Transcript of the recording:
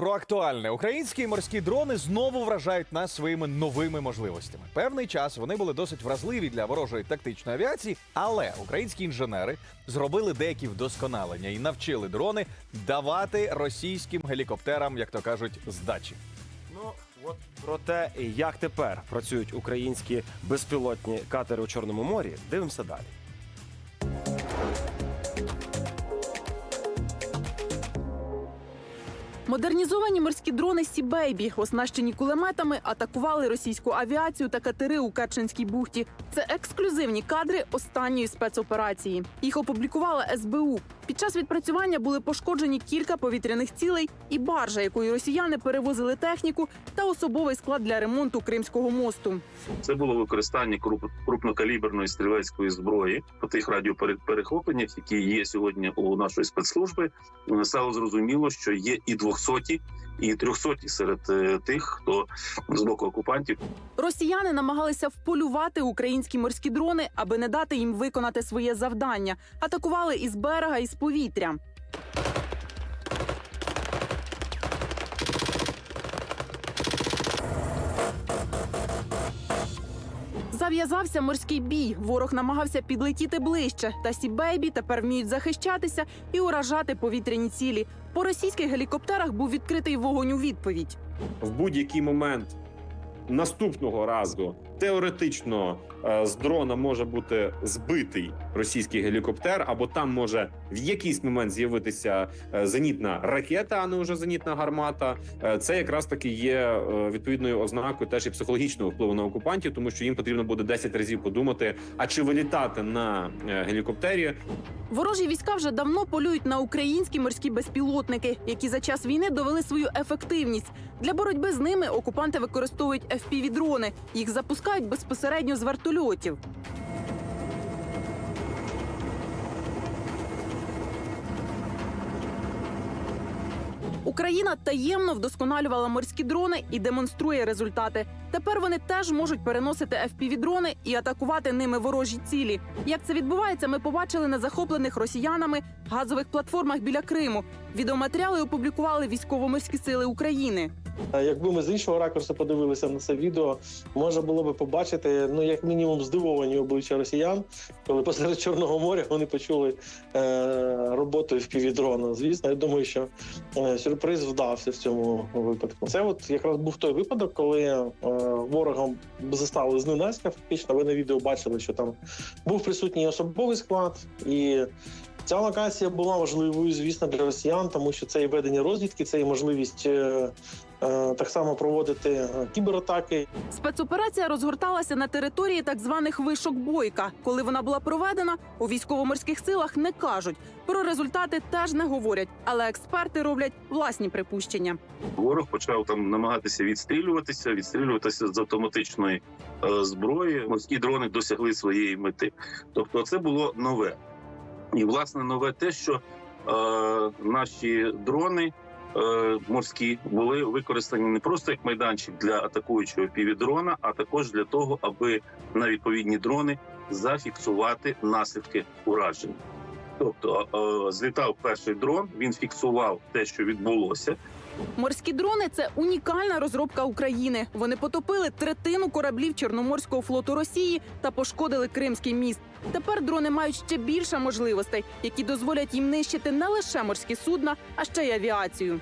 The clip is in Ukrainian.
Про актуальне українські морські дрони знову вражають нас своїми новими можливостями. Певний час вони були досить вразливі для ворожої тактичної авіації, але українські інженери зробили деякі вдосконалення і навчили дрони давати російським гелікоптерам, як то кажуть, здачі. Ну от про те, як тепер працюють українські безпілотні катери у Чорному морі, дивимося далі. Модернізовані морські дрони Сі-Бейбі, оснащені кулеметами, атакували російську авіацію та катери у Керченській бухті. Це ексклюзивні кадри останньої спецоперації. Їх опублікувала СБУ. Під час відпрацювання були пошкоджені кілька повітряних цілей і баржа, якою росіяни перевозили техніку та особовий склад для ремонту Кримського мосту. Це було використання круп- крупнокаліберної стрілецької зброї по тих радіоперехопленнях, які є сьогодні у нашої спецслужби. Стало зрозуміло, що є і 200, і 300 серед е, тих, хто з боку окупантів Росіяни намагалися вполювати українські морські дрони, аби не дати їм виконати своє завдання. Атакували із берега і з повітря. Зав'язався морський бій. Ворог намагався підлетіти ближче. Та сі-бейбі тепер вміють захищатися і уражати повітряні цілі. По російських гелікоптерах був відкритий вогонь у відповідь. в будь-який момент наступного разу теоретично е, з дрона може бути збитий російський гелікоптер, або там може в якийсь момент з'явитися е, зенітна ракета, а не вже зенітна гармата. Е, Це якраз таки є відповідною ознакою теж і психологічного впливу на окупантів, тому що їм потрібно буде 10 разів подумати, а чи вилітати на гелікоптері, Ворожі війська вже давно полюють на українські морські безпілотники, які за час війни довели свою ефективність. Для боротьби з ними окупанти використовують fpv дрони Їх запускають безпосередньо з вертольотів. Україна таємно вдосконалювала морські дрони і демонструє результати. Тепер вони теж можуть переносити fpv дрони і атакувати ними ворожі цілі. Як це відбувається, ми побачили на захоплених росіянами газових платформах біля Криму. Відеоматеріали опублікували військово-морські сили України. Якби ми з іншого ракурсу подивилися на це відео, можна було би побачити ну як мінімум здивовані обличчя росіян, коли посеред чорного моря вони почули е, роботу впівдрона. Звісно, я думаю, що е, сюрприз вдався в цьому випадку. Це от якраз був той випадок, коли е, ворогом застали зненацька. Фактично, ви на відео бачили, що там був присутній особовий склад і. Ця локація була важливою, звісно, для росіян, тому що це і ведення розвідки, це і можливість е, так само проводити е, кібератаки. Спецоперація розгорталася на території так званих вишок бойка. Коли вона була проведена, у військово-морських силах не кажуть. Про результати теж не говорять, але експерти роблять власні припущення. ворог почав там намагатися відстрілюватися, відстрілюватися з автоматичної е, зброї. Морські дрони досягли своєї мети. Тобто, це було нове. І власне нове те, що е, наші дрони. Е, Морські були використані не просто як майданчик для атакуючого півдрона, а також для того, аби на відповідні дрони зафіксувати наслідки ураження. Тобто е, злітав перший дрон, він фіксував те, що відбулося, Морські дрони це унікальна розробка України. Вони потопили третину кораблів Чорноморського флоту Росії та пошкодили Кримський міст. Тепер дрони мають ще більше можливостей, які дозволять їм нищити не лише морські судна, а ще й авіацію.